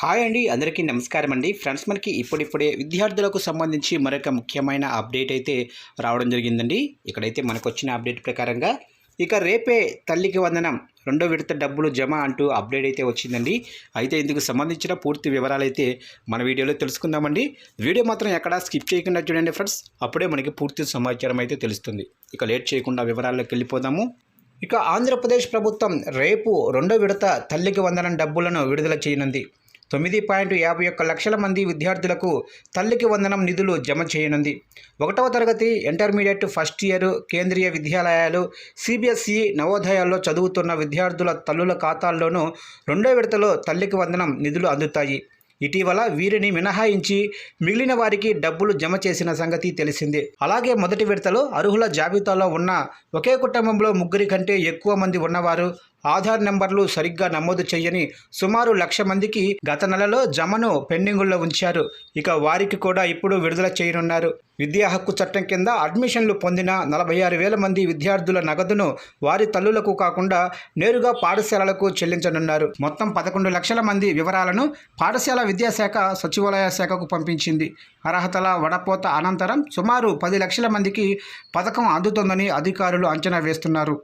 Hi అండి అందరికీ నమస్కారం అండి. ఫ్రెండ్స్ మనకి ఇప్పుడిప్పుడే విద్యార్థులకు సంబంధించి మరొక ముఖ్యమైన అప్డేట్ అయితే రావడం జరిగిందండి. ఇక్కడైతే మనకు వచ్చిన అప్డేట్ ప్రకారంగా ఇక రేపే తల్లికి వందనం రెండో విడత డబ్బులు జమ అంటూ అప్డేట్ అయితే వచ్చిందండి. అయితే ఇందుకు సంబంధించిన పూర్తి వివరాలు అయితే మన వీడియోలో తెలుసుకుందామండి. వీడియో మాత్రం ఎక్కడా స్కిప్ చేయకుండా చూడండి ఫ్రెండ్స్. అప్పుడే మనకి పూర్తి సమాచారం అయితే తెలుస్తుంది. ఇక లేట్ చేయకుండా వివరాల్లోకి వెళ్ళిపోదాము. ఇక ఆంధ్రప్రదేశ్ ప్రభుత్వం రేపు రెండో విడత తల్లికి వందనం డబ్బులను విడుదల చేయనుంది. తొమ్మిది పాయింట్ యాభై ఒక్క లక్షల మంది విద్యార్థులకు తల్లికి వందనం నిధులు జమ చేయనుంది. ఒకటవ తరగతి ఇంటర్మీడియట్ ఫస్ట్ ఇయర్ కేంద్రీయ విద్యాలయాలు సిబిఎస్ఈ నవోదయాల్లో చదువుతున్న విద్యార్థుల తల్లుల ఖాతాల్లోనూ రెండో విడతలో తల్లికి వందనం నిధులు అందుతాయి. ఇటీవల వీరిని మినహాయించి మిగిలిన వారికి డబ్బులు జమ చేసిన సంగతి తెలిసిందే. అలాగే మొదటి విడతలో అర్హుల జాబితాలో ఉన్న ఒకే కుటుంబంలో ముగ్గురి కంటే ఎక్కువ మంది ఉన్నవారు ఆధార్ నెంబర్లు సరిగ్గా నమోదు చేయని సుమారు లక్ష మందికి గత నెలలో జమను పెండింగుల్లో ఉంచారు. ఇక వారికి కూడా ఇప్పుడు విడుదల చేయనున్నారు. విద్యా హక్కు చట్టం కింద అడ్మిషన్లు పొందిన నలభై ఆరు వేల మంది విద్యార్థుల నగదును వారి తల్లులకు కాకుండా నేరుగా పాఠశాలలకు చెల్లించనున్నారు. మొత్తం పదకొండు లక్షల మంది వివరాలను పాఠశాల విద్యాశాఖ సచివాలయ శాఖకు పంపించింది. అర్హతల వడపోత అనంతరం సుమారు పది లక్షల మందికి పథకం అందుతుందని అధికారులు అంచనా వేస్తున్నారు.